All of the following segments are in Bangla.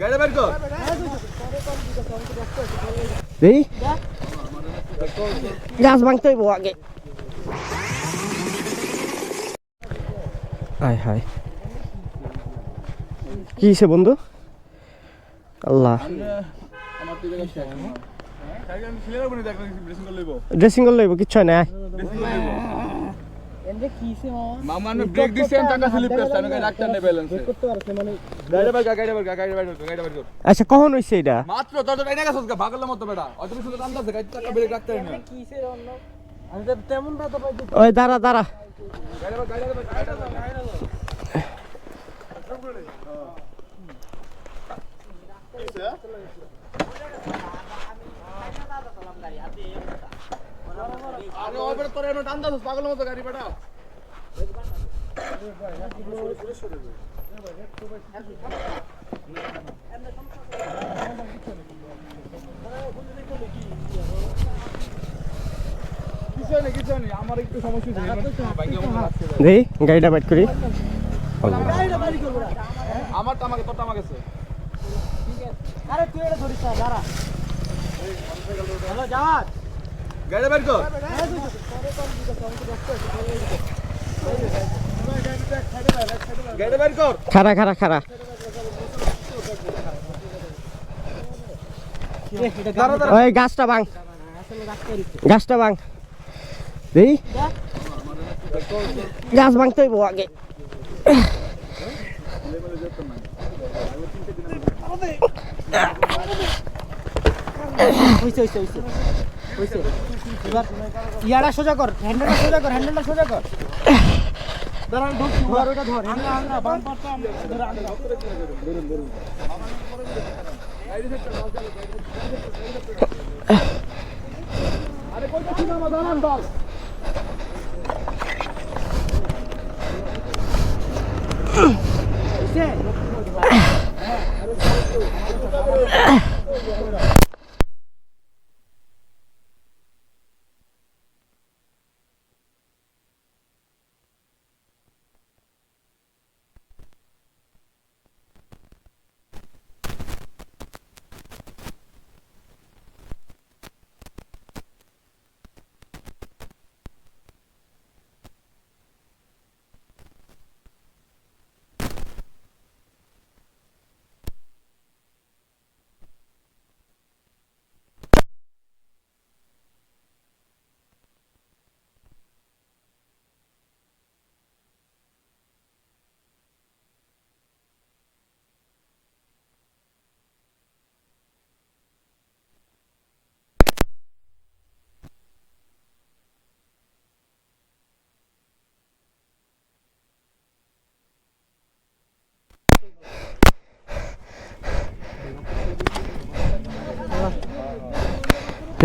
গাড়ি বের কর। এই গাছ ভাঙতে হইব আগে। হায় হায়। কি হইছে বন্ধু? আল্লাহ। ড্রেসিং করলে কিচ্ছু হয় না আয়। মামা আমি ব্রেক দিছি আমি টাকা স্লিপ করছি আমি গাড়ি ব্যালেন্স গাড়ি বের কর গাড়ি বের কর গাড়ি বের আচ্ছা কখন হইছে এটা মাত্র গেছস গা মতো বেটা। অত বেশি দাম দাস গাড়ি টাকা ব্রেক রাখতে না। ওই দাঁড়া দাঁড়া। গাড়ি বের গাড়ি বের গাড়ি বের আরে ওই বেটা তোর এনে টান দাস পাগলের মতো গাড়ি বেটা কিছু নেই আমার একটু সমস্যা হচ্ছে আমার দেই গাড়িটা বাইট করি। আমার তো আমাকে তোর তো আমাকে আছে আরে তুই এটা ধরিস না দাঁড়া। হ্যালো জাহাজ গাড়ি বের কর। গাড়ি বের কর। খারা খারা খারা ওই গাছটা ভাঙ। গাছটা ভাঙ। দেই। গাছ ভাঙতে হইব আগে। হইছে হইছে হইছে। হইছে। এবার ইয়াটা সোজা কর হ্যান্ডেলটা সোজা কর হ্যান্ডেলটা সোজা কর। দাঁড়া আমি ঢুকছি ধর ওটা ধর আংরা আংরা বাম পাশটা আমরা ধরে আংরা আরে কই যাচ্ছিস না দাঁড়ান দল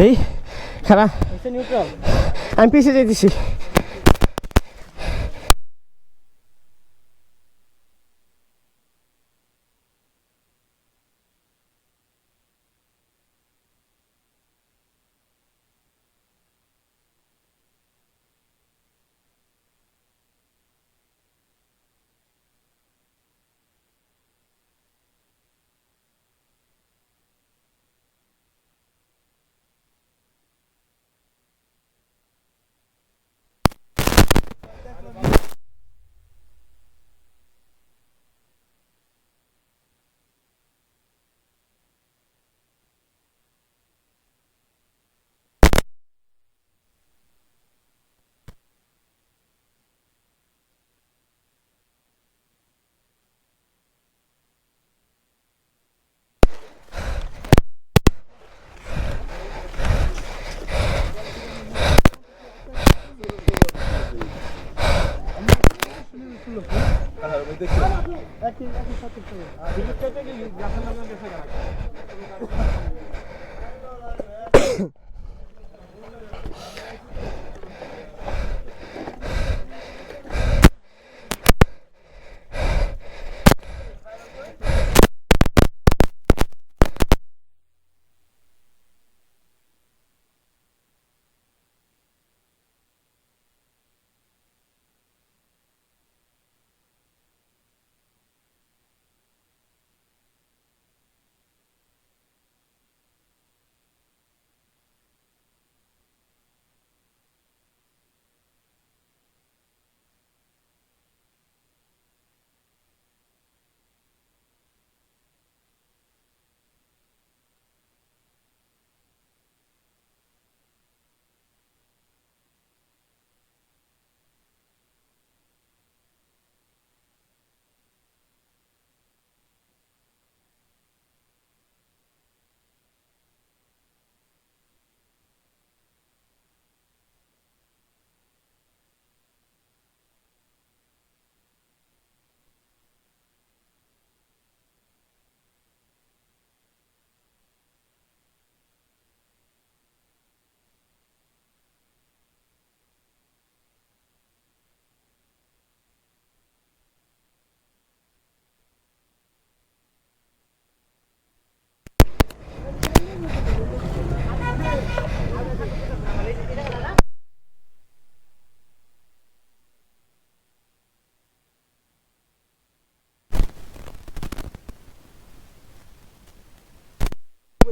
এই খারা হইছে নিউট্রাল আমি পিছিয়ে যাইতেছি। একই একই সঠিক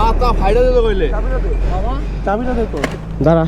মাথা ফাইডা দিল কইলে। চাবিটা দেখো দাঁড়া।